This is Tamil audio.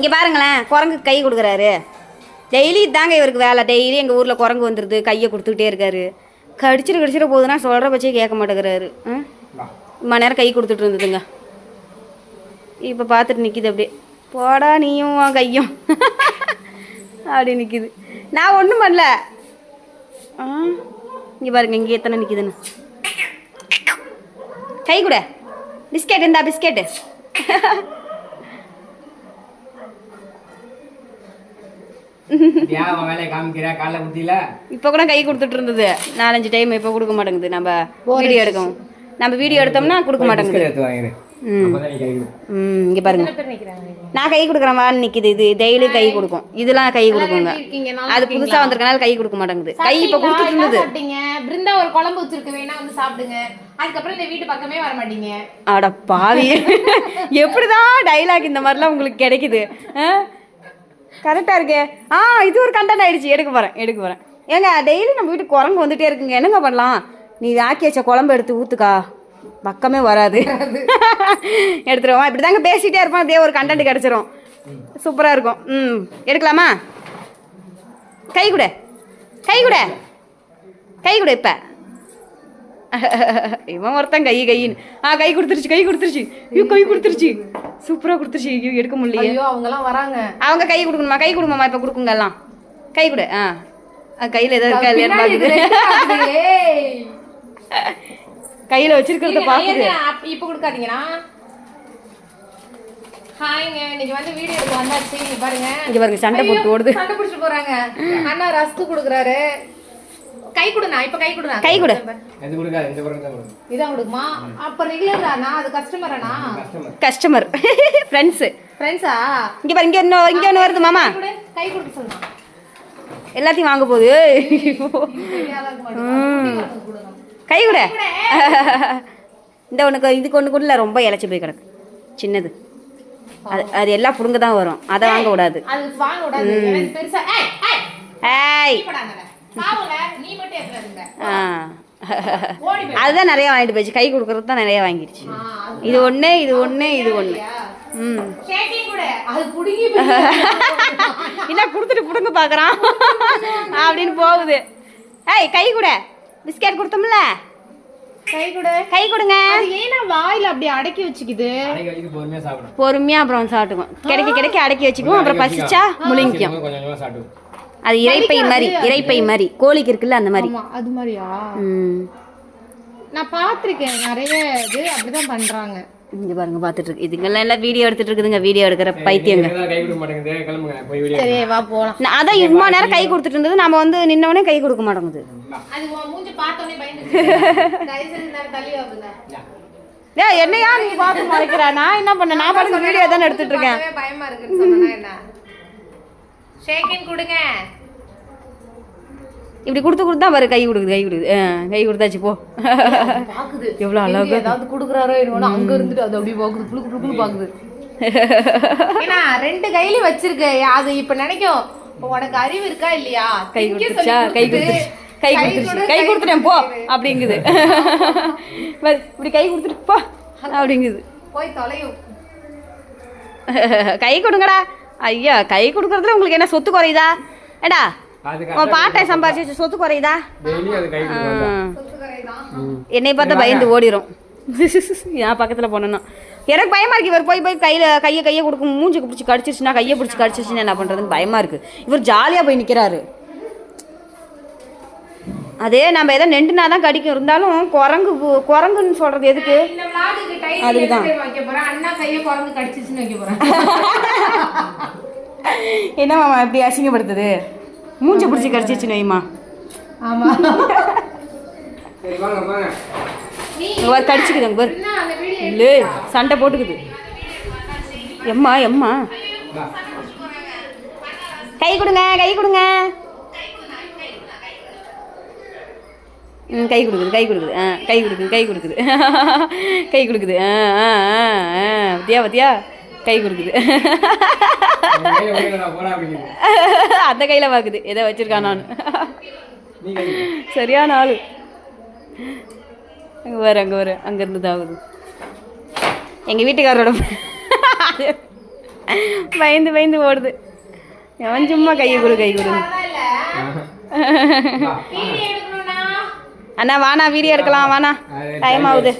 இங்கே பாருங்களேன் குரங்கு கை கொடுக்குறாரு. டெய்லி தாங்க இவருக்கு வேலை. டெய்லி எங்கள் ஊரில் குரங்கு வந்துடுது கையை கொடுத்துக்கிட்டே இருக்காரு. கடிச்சிட்டு கடிச்சிட்டு போகுதுன்னா சொல்கிற பச்சே கேட்க மாட்டேங்கிறாரு. ம் இம்மா நேரம் கை கொடுத்துட்டு இருந்ததுங்க. இப்போ பார்த்துட்டு நிற்கிது அப்படியே. போடா நீயும் கையும். அப்படி நிற்கிது நான் ஒன்றும் பண்ணல. ஆ? இங்கே பாருங்க இங்கே எத்தனை நிற்கிதுன்னு கை கூட. பிஸ்கெட் இந்தா பிஸ்கெட்டு. அவன் வேலையை காமிக்கிறா காலைல குத்தில இப்போ கூட கை கொடுத்துட்டு இருந்தது. நாலஞ்சு டைம் இப்போ கொடுக்க மாட்டேங்குது. நம்ம வீடியோ எடுக்கவும். நம்ம வீடியோ எடுத்தோம்னா கொடுக்க மாட்டேங்குது. இங்கே பாருங்க. நான் கை கொடுக்குறேன். வான்னு நிற்கிது இது. டெய்லி கை கொடுக்கும். இதெல்லாம் கை கொடுக்குங்க. அது புதுசாக வந்திருக்கனால கை கொடுக்க மாட்டேங்குது. கை இப்போ கொடுத்துட்டு இருந்தது. சாப்பிட்டீங்க? பிருந்தா ஒரு குழம்பு வச்சிருக்கு வேணா வந்து சாப்பிடுங்க. அதுக்கப்புறம் இந்த வீட்டு பக்கமே வர மாட்டீங்க. அட பாவி. எப்படிதான் டைலாக் இந்த மாதிரிலாம் உங்களுக்கு கிடைக்குது. கரெக்டாக இருக்கே. ஆ இது ஒரு கண்டென்ட் ஆகிடுச்சு எடுக்க போகிறேன் எடுக்க போகிறேன் ஏங்க டெய்லி நம்ம வீட்டுக்கு குரங்கு வந்துட்டே இருக்குங்க. என்னங்க பண்ணலாம்? நீ ஆக்கி வச்ச குழம்பு எடுத்து ஊற்றுக்கா பக்கமே வராது. எடுத்துருவோம் இப்படி தாங்க பேசிகிட்டே இருப்போம். அப்படியே ஒரு கண்டென்ட் கிடச்சிரும். சூப்பராக இருக்கும். ம் எடுக்கலாமா? கை கூட. கை கூட. கை கொடு இப்போ. இவன் ஒருத்தன் கை கையின்னு ஆ கை கொடுத்துருச்சு கை கொடுத்துருச்சு. ஐயோ கை கொடுத்துருச்சு. சூப்பராக கொடுத்துருச்சு. ஐயோ எடுக்க முடியலையே. ஐயோ அவங்க எல்லாம் வராங்க. அவங்க கை கொடுக்கணுமா? கை கொடுமாம்மா இப்போ கொடுக்குங்க எல்லாம். கை கொடு. ஆ. கையில் எதாவது இருக்கா இல்லையான்னு பார்க்குது. கையில் வச்சிருக்கிறத அப்ப- இப்ப கொடுக்காதீங்கண்ணா. ஹாய்ங்க. இன்னைக்கு வந்து வீடியோ எடுக்க வந்தாச்சு. இங்க பாருங்க. இங்கே பாருங்க சண்டை போட்டு ஓடுது. சண்டை பிடிச்சிட்டு போறாங்க. அண்ணா ரஸ்க் கொடுக்குறாரு. கை கொடுண்ணா இப்ப கை கொடுண்ணா கை கொடு. எது கொடுக்காது இந்த பக்கம் தான் கொடுக்கும் இதான் கொடுக்குமா அப்ப ரெகுலராண்ணா அது கஸ்டமராண்ணா கஸ்டமர் கஸ்டமர் ஃப்ரெண்ட்ஸு ஃப்ரெண்ட்ஸா இங்கே பாரு இங்கே இன்னும் இங்கே ஒன்று வருது மாமா. கை கொடு கை கொடுக்க சொல்லலாம் எல்லாத்தையும் வாங்க போகுது. கை கொடு. இந்த ஒன்றுக்கு இதுக்கு ஒன்று கூட ரொம்ப இழைச்சி போய் கிடக்கு. சின்னது. அது அது எல்லாம் புடுங்க தான் வரும். அதை வாங்க கூடாது ஏய் அதுதான் நிறைய வாங்கிட்டு போயிடுச்சு. கை கொடுக்கறது தான் நிறைய வாங்கிடுச்சு. இது ஒன்று இது ஒன்று இது ஒன்று ம். என்ன கொடுத்துட்டு புடுங்க பார்க்குறான் அப்படின்னு போகுது. ஏய் கை கூட. பிஸ்கெட் கொடுத்தோம்ல. கை கூட. கை கொடுங்க. அது ஏன்னா வாயில அப்படி அடக்கி வச்சுக்குது. பொறுமையா அப்புறம் சாப்பிட்டுக்கும் கிடைக்க கிடைக்க அடக்கி வச்சுக்குவோம். அப்புறம் பசிச்சா முழுங்கிக்கும். கொஞ்சம் கொஞ்சமா சாப்பிடும் அது இறைப்பை மாதிரி இறைப்பை மாதிரி. கோழிக்கு இருக்குல்ல அந்த மாதிரி. ஆமா அது மாதிரியா? நான் பார்த்திருக்கேன் நிறைய இது அப்படிதான் பண்றாங்க. இங்க பாருங்க பார்த்துட்டு இருக்கு இதுங்கெல்லாம் எல்லாம் வீடியோ எடுத்துட்டு இருக்குதுங்க வீடியோ எடுக்கிற பைத்தியங்க. சரி வா போலாம். நான் அதான் இவ்வளோ நேரம் கை கொடுத்துட்டு இருந்தது நம்ம வந்து நின்னவனே கை கொடுக்க மாட்டேங்குது. என்னையா நீ பார்த்து மறைக்கிற? நான் என்ன பண்ண நான் பாருங்க வீடியோ தானே எடுத்துட்டு இருக்கேன். பயமா இருக்குன்னு ஷேக்கிங் கொடுங்க. இப்படி கொடுத்து கொடுத்து தான் பாரு கை கொடுக்குது கை கொடுக்குது. கை கொடுத்தாச்சு போ. பாக்குது. எவ்வளோ அழகா ஏதாவது குடுக்குறாரோ என்னவோ அங்க இருந்துட்டு அது அப்படியே பாக்குது. புழுக்கு புழுக்குன்னு பாக்குது. ஏன்னா ரெண்டு கையில வச்சிருக்க. அது இப்ப நினைக்கும். உனக்கு அறிவு இருக்கா இல்லையா? கை சொல்லி கை கொடுத்துருச்சு கை கொடுத்துருச்சு. கொடு, கை கொடுத்துட்டேன் போ. அப்படிங்குது. இப்படி கை கொடுத்துட்டு போ. அப்படிங்குது. போய் தொலையும். கை கொடுங்கடா. ஐயா கை கொடுக்கறதுல உங்களுக்கு என்ன சொத்து குறையுதா? ஏடா உன் பாட்டை சம்பாதிச்சு சொத்து குறையுதா? என்னை பார்த்தா பயந்து ஓடிரும். என் பக்கத்தில் போனேன்னா எனக்கு பயமா இருக்கு. இவர் போய் போய் கையில் கையை கையை கொடுக்கும் மூஞ்சுக்கு பிடிச்சி கடிச்சிருச்சுன்னா கையை பிடிச்சி கடிச்சிருச்சுன்னா என்ன பண்ணுறதுன்னு பயமா இருக்கு. இவர் ஜாலியாக போய் நிற்கிறாரு அதே நம்ம எதை நெண்டுனா தான் கடிக்கும். இருந்தாலும் குரங்கு குரங்குன்னு சொல்றது எதுக்கு? இந்த விளாடுக்கு டைட்டில் அதுக்குதான். என்ன வைக்க போறேன். அண்ணா கையை குறந்து கடிச்சிச்சுன்னு வைக்க போறேன். என்ன மாமா இப்படி அசிங்கப்படுத்துது? மூஞ்சை பிடிச்சி கடிச்சிருச்சுன்னு வைமா ஆமா. சரி வாங்க வாங்க. நீ இவர் கடிச்சிக்குது அங்கே பாரு. என்ன அந்த வீடியோ இல்லை சண்டை போட்டுக்குது. எம்மா எம்மா. கை கொடுங்க கை கொடுங்க. கை கொடுக்குது கை கொடுக்குது. ஆ கை கொடுக்குது கை கொடுக்குது. கை கொடுக்குது. ஆ ஆ ஆ பத்தியா பத்தியா? கை கொடுக்குது. அந்த கையில் பார்க்குது எதை வச்சிருக்கான் நான். சரியான ஆளு. அங்கே வர அங்கே வர அங்கேருந்து தாவுது எங்கள் வீட்டுக்காரரோட பயந்து பயந்து ஓடுது. அவன் சும்மா கையை கொடு கை கொடு அண்ணா வாண்ணா வீடியோ எடுக்கலாம் வாண்ணா. டைம் ஆகுது.